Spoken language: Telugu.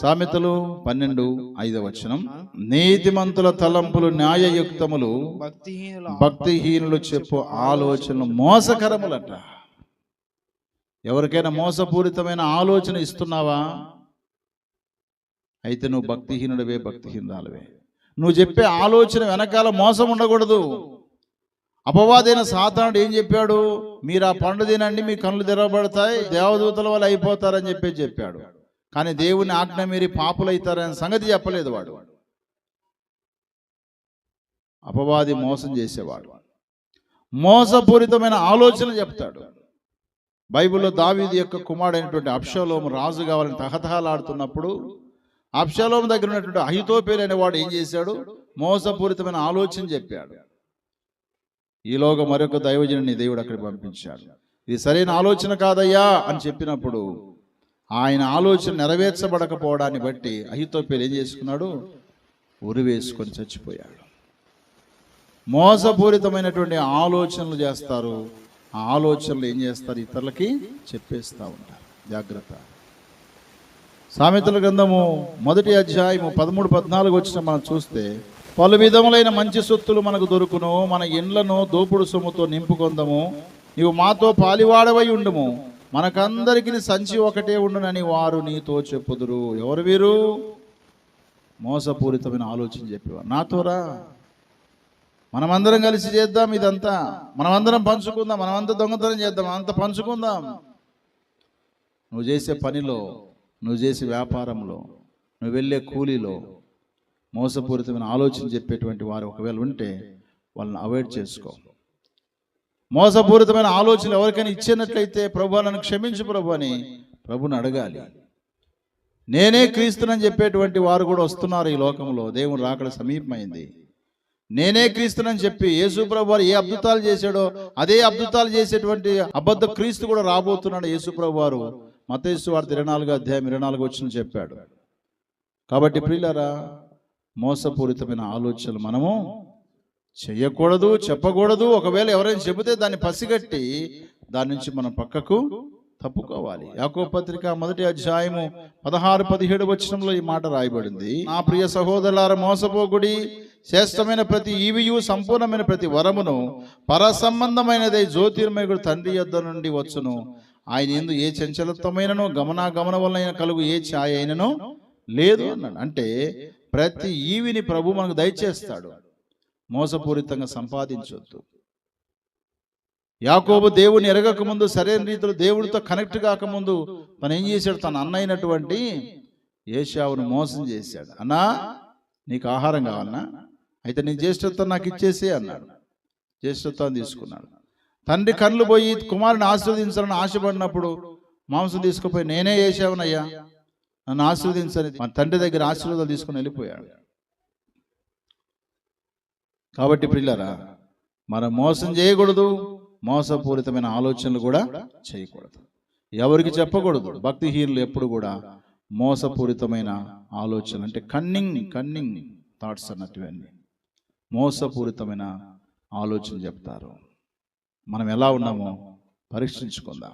సామెతలు పన్నెండు ఐదవ వచనం. నీతిమంతుల తలంపులు న్యాయయుక్తములు భక్తిహీనులు చెప్పు ఆలోచనలు మోసకరములట. ఎవరికైనా మోసపూరితమైన ఆలోచన ఇస్తున్నావా? అయితే నువ్వు భక్తిహీనుడవే భక్తిహీనురాలవే. నువ్వు చెప్పే ఆలోచన వెనకాల మోసం ఉండకూడదు. అపవాదైన సాతానుడు ఏం చెప్పాడు? మీరు ఆ పండు తినండి మీ కళ్ళు తెరవబడతాయి దేవదూతల వల్ల అయిపోతారని చెప్పి చెప్పాడు. కానీ దేవుని ఆజ్ఞ మీరి పాపులైతారనే సంగతి చెప్పలేదు వాడు. అపవాది మోసం చేసేవాడు. మోసపూరితమైన ఆలోచన చెప్తాడు. బైబిల్లో దావీది యొక్క కుమారుడైనటువంటి అప్షలోము రాజు కావాలని తహతహలాడుతున్నప్పుడు అప్షలోము దగ్గర ఉన్నటువంటి అహితోపేలు అనేవాడు ఏం చేశాడు? మోసపూరితమైన ఆలోచన చెప్పాడు. ఈలోగా మరొక దైవజనుని దేవుడు అక్కడికి పంపించాడు. ఇది సరైన ఆలోచన కాదయ్యా అని చెప్పినప్పుడు ఆయన ఆలోచన నెరవేర్చబడకపోవడాన్ని బట్టి అహితోపేలు ఏం చేసుకున్నాడు? ఉరి వేసుకొని చచ్చిపోయాడు. మోసపూరితమైనటువంటి ఆలోచనలు చేస్తారు. ఆ ఆలోచనలు ఏం చేస్తారు? ఇతరులకి చెప్పేస్తూ ఉంటారు. జాగ్రత్త. సామెతల గ్రంథము మొదటి అధ్యాయము పదమూడు పద్నాలుగు వచ్చిన మనం చూస్తే పలు విధములైన మంచి సొత్తులు మనకు దొరుకును. మన ఇండ్లను దోపుడు సొమ్ముతో నింపుకొందము. నీవు మాతో పాలివాడవై ఉండుము. మనకందరికి సంచి ఒకటే ఉండునని వారు నీతో చెప్పుదురు. ఎవరు వీరు? మోసపూరితమైన ఆలోచన చెప్పేవారు. నాతోరా? మనమందరం కలిసి చేద్దాం ఇదంతా. మనమందరం పంచుకుందాం. మనమంతా దొంగతనం చేద్దాం. అంత పంచుకుందాం. నువ్వు చేసే పనిలో నువ్వు చేసే వ్యాపారంలో నువ్వు వెళ్ళే కూలీలో మోసపూరితమైన ఆలోచన చెప్పేటువంటి వారు ఒకవేళ ఉంటే వాళ్ళని అవాయిడ్ చేసుకో. మోసపూరితమైన ఆలోచనలు ఎవరికైనా ఇచ్చినట్లయితే ప్రభు నన్ను క్షమించు ప్రభు అని ప్రభుని అడగాలి. నేనే క్రీస్తునని చెప్పేటువంటి వారు కూడా వస్తున్నారు ఈ లోకంలో. దేవుని రాకడ సమీపమైంది. నేనే క్రీస్తునని చెప్పి యేసు ప్రభు వారు ఏ అద్భుతాలు చేశాడో అదే అద్భుతాలు చేసేటువంటి అబద్ధ క్రీస్తు కూడా రాబోతున్నాడు యేసు ప్రభు వారు. మతేసు వార్త ఇరవై నాలుగు అధ్యాయం ఇరవై నాలుగు వచ్చిన చెప్పాడు. కాబట్టి ప్రియులరా మోసపూరితమైన ఆలోచనలు మనము చెయ్యకూడదు చెప్పకూడదు. ఒకవేళ ఎవరైనా చెబితే దాన్ని పసిగట్టి దాని నుంచి మనం పక్కకు తప్పుకోవాలి. యాకో పత్రిక మొదటి అధ్యాయము పదహారు పదిహేడు వచనంలో ఈ మాట రాయబడింది. నా ప్రియ సహోదరులార మోసపోగుడి శ్రేష్టమైన ప్రతి ఈవియు సంపూర్ణమైన ప్రతి వరమును పర సంబంధమైనదై జ్యోతిర్మయుడు తండ్రి యొద్ద నుండి వచ్చును. ఆయన ఎందు ఏ చంచలత్వమైనను గమనాగమన వలన కలుగు ఏ ఛాయ అయినను లేదు అన్నాడు. అంటే ప్రతి ఈవిని ప్రభు మనకు దయచేస్తాడు. మోసపూరితంగా సంపాదించొద్దు. యాకోబు దేవుని ఎరగక ముందు సరైన రీతిలో దేవుడితో కనెక్ట్ కాకముందు తను ఏం చేశాడు? తన అన్న అయినటువంటి ఏషావును మోసం చేశాడు. అన్నా నీకు ఆహారం కావాలన్నా? అయితే నీ జ్యేష్ఠత్వం నాకు ఇచ్చేసి అన్నాడు. జ్యేష్ఠత్వాన్ని తీసుకున్నాడు. తండ్రి కళ్ళు పోయి కుమారుని ఆశీర్వదించాలని ఆశపడినప్పుడు మాంసం తీసుకుపోయి నేనే వేసావునయ్యా నన్ను ఆశీర్వదించని మన తండ్రి దగ్గర ఆశీర్వాదాలు తీసుకుని వెళ్ళిపోయాడు. కాబట్టి పిల్లరా మనం మోసం చేయకూడదు మోసపూరితమైన ఆలోచనలు కూడా చేయకూడదు. ఎవరికి చెప్పకూడదు భక్తిహీనులు ఎప్పుడు కూడా మోసపూరితమైన ఆలోచనలు అంటే కన్నింగ్ కన్నింగ్ థాట్స్ అన్నట్టువన్నీ మోసపూరితమైన ఆలోచన చెప్తారు. మనం ఎలా ఉన్నామో పరీక్షించుకుందాం.